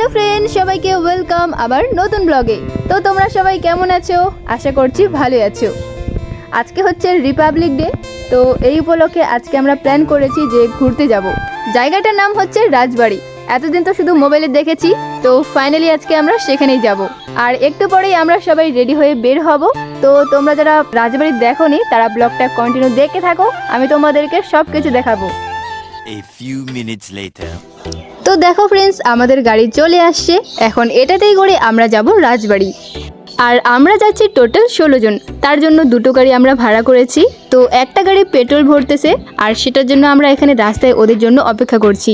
Hello friend সবাইকে welcome আবার নতুন ব্লগে তো তোমরা সবাই কেমন আছো? আশা করছি ভালোই আছো। আজকে হচ্ছে রিপাবলিক ডে তো এই উপলক্ষে আজকে আমরা প্ল্যান করেছি যে ঘুরতে যাব। জায়গাটার নাম হচ্ছে রাজবাড়ি। এতদিন তো শুধু মোবাইলে দেখেছি, তো ফাইনালি আজকে আমরা সেখানেই যাব। আর একটু পরেই আমরা সবাই রেডি হয়ে বের হব। তো তোমরা যারা রাজবাড়ি দেখোনি, তারা ব্লগটা কন্টিনিউ দেখে থাকো, আমি তোমাদেরকে সব কিছু দেখাবো। A few minutes later. তো দেখো ফ্রেন্ডস আমাদের গাড়ি চলে আসছে। এখন এটাতেই করে আমরা যাব রাজবাড়ি। আর আমরা যাচ্ছি টোটাল ষোলো জন। তার জন্য দুটো গাড়ি আমরা ভাড়া করেছি। তো একটা গাড়ি পেট্রোল ভরতেছে, আর সেটার জন্য আমরা এখানে রাস্তায় ওদের জন্য অপেক্ষা করছি।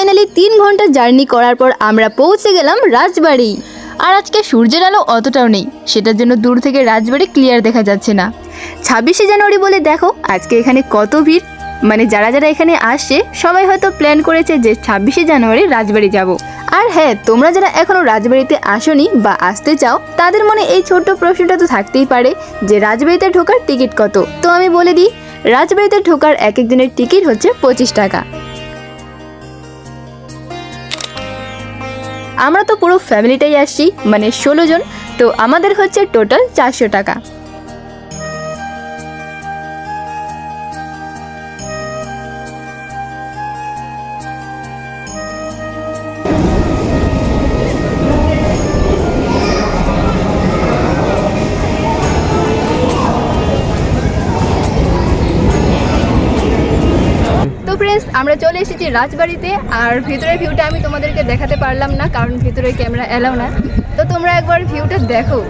ফাইনালি তিন ঘণ্টা জার্নি করার পর আমরা পৌঁছে গেলাম রাজবাড়ি। আর আজকে সূর্যের আলো অতটাও নেই, সেটার জন্য দূর থেকে রাজবাড়ি ক্লিয়ার দেখা যাচ্ছে না। ছাব্বিশে জানুয়ারি বলে দেখো, আজকে এখানে কত ভিড়। মানে যারা যারা এখানে আসছে, সবাই হয়তো প্ল্যান করেছে যে ছাব্বিশে জানুয়ারি রাজবাড়ি যাব। আর হ্যাঁ তোমরা যারা এখনও রাজবাড়িতে আসোনি বা আসতে চাও, তাদের মনে এই ছোট্ট প্রশ্নটা তো থাকতেই পারে যে রাজবাড়িতে ঢোকার টিকিট কত। তো আমি বলে দিই, রাজবাড়িতে ঢোকার এক এক দিনের টিকিট হচ্ছে পঁচিশ টাকা। আমরা তো পুরো ফ্যামিলিটাই আসছি মানে ষোলো জন তো আমাদের হচ্ছে টোটাল চারশো টাকা। এসেছি রাজবাড়িতে, আর ভিতরের ভিউটা আমি তোমাদেরকে দেখাতে পারলাম না, কারণ ভিতরে ক্যামেরা এলাও না। তো তোমরা একবার ভিউটা দেখো।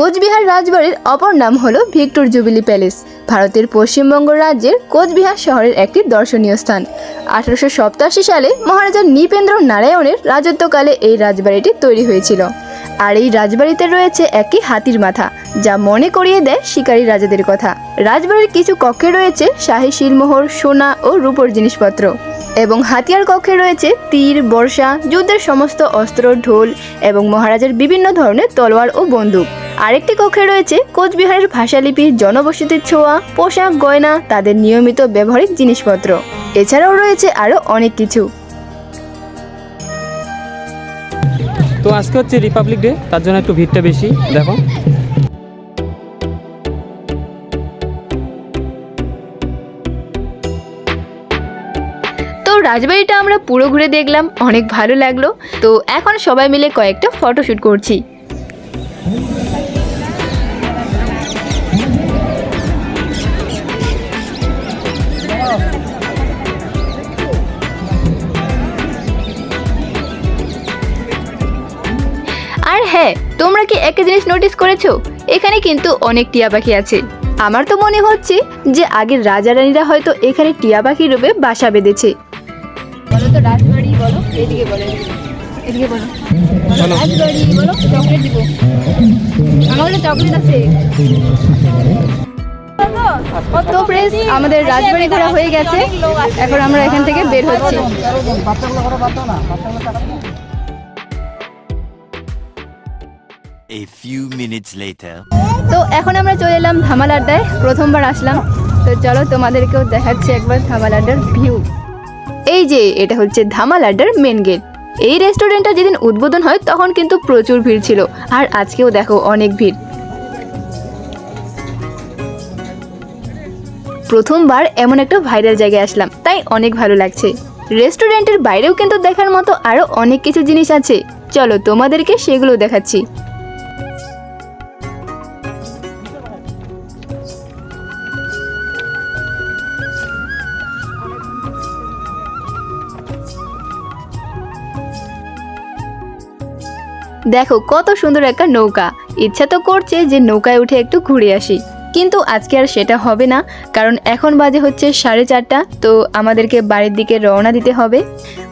কোচবিহার রাজবাড়ির অপর নাম হল ভিক্টর জুবিলি প্যালেস, ভারতের পশ্চিমবঙ্গ রাজ্যের কোচবিহার শহরের একটি দর্শনীয় স্থান। আঠারোশো সালে মহারাজা নৃপেন্দ্র নারায়ণের রাজত্বকালে এই রাজবাড়িটি তৈরি হয়েছিল। আর এই রাজবাড়িতে রয়েছে একটি হাতির মাথা, যা মনে করিয়ে দেয় শিকারী রাজাদের কথা। রাজবাড়ির কিছু কক্ষে রয়েছে শাহী শিলমোহর, সোনা ও রূপোর জিনিসপত্র এবং হাতিয়ার কক্ষে রয়েছে তীর বর্ষা যুদ্ধের সমস্ত অস্ত্র, ঢোল এবং মহারাজার বিভিন্ন ধরনের তলোয়ার ও বন্দুক। আরেকটি কক্ষে রয়েছে কোচবিহারের ভাষালিপি জনবসতির ছোঁয়া পোশাক গয়না তাদের নিয়মিত ব্যবহারিক জিনিসপত্র। এছাড়াও রয়েছে আরও অনেক কিছু। তো আজকে হচ্ছে রিপাবলিক ডে তার জন্য একটু ভিড়টা বেশি দেখো। তো রাজবাড়িটা আমরা পুরো ঘুরে দেখলাম অনেক ভালো লাগল। তো এখন সবাই মিলে কয়েকটা ফটোশ্যুট করছি। তোমরা কি একটা জিনিস নোটিস করেছ? এখানে কিন্তু অনেক টিয়া পাখি আছে। আমার তো মনে হচ্ছে যে আগের রাজা রানীরা হয়তো এখানে টিয়া পাখি রূপে বাসা বেঁধেছে। তো ফ্রেন্ডস আমাদের রাজবাড়ি ঘোরা হয়ে গেছে। এখন আমরা এখান থেকে বের হচ্ছি। A few minutes later. তো এখন আমরা চলে এলাম ধামাল আড্ডায়। প্রথমবার আসলাম। তো চলো তোমাদেরকেও দেখাচ্ছি একবার ধামাল আড্ডার ভিউ এই যে, এটা হচ্ছে ধামাল আড্ডার মেন গেট এই রেস্টুরেন্টটা যেদিন উদ্বোধন হয়, তখন কিন্তু প্রচুর ভিড় ছিল। আর আজকেও দেখো অনেক ভিড়। প্রথমবার এমন একটা ভাইরাল জায়গায় আসলাম। তাই অনেক ভালো লাগছে। রেস্টুরেন্টের বাইরেও কিন্তু দেখার মতো আরও অনেক কিছু জিনিস আছে। চলো তোমাদেরকে সেগুলো দেখাচ্ছি। দেখো কত সুন্দর একটা নৌকা। ইচ্ছা তো করছে যে নৌকায় উঠে একটু ঘুরে আসি। কিন্তু আজকে আর সেটা হবে না, কারণ এখন বাজে হচ্ছে সাড়ে চারটা, তো আমাদেরকে বাড়ির দিকে রওনা দিতে হবে।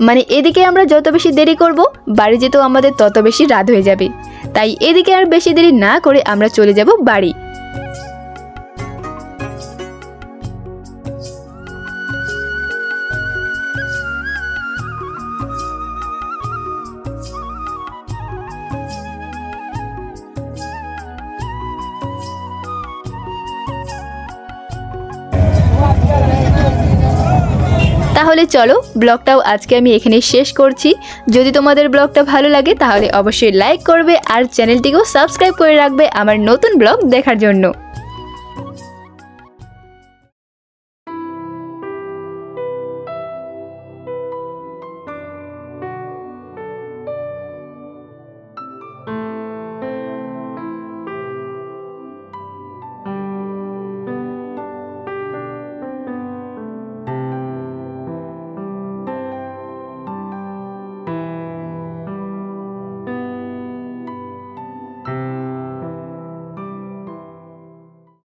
মানে এদিকে আমরা যত বেশি দেরি করব, বাড়ি যেতেও আমাদের তত বেশি রাত হয়ে যাবে। তাই এদিকে আর বেশি দেরি না করে আমরা চলে যাব বাড়ি। তাহলে চলো ব্লগটাও আজকে আমি এখানে শেষ করছি। যদি তোমাদের ব্লগটা ভালো লাগে, তাহলে অবশ্যই লাইক করবে আর চ্যানেলটিকেও সাবস্ক্রাইব করে রাখবে আমার নতুন ব্লগ দেখার জন্য।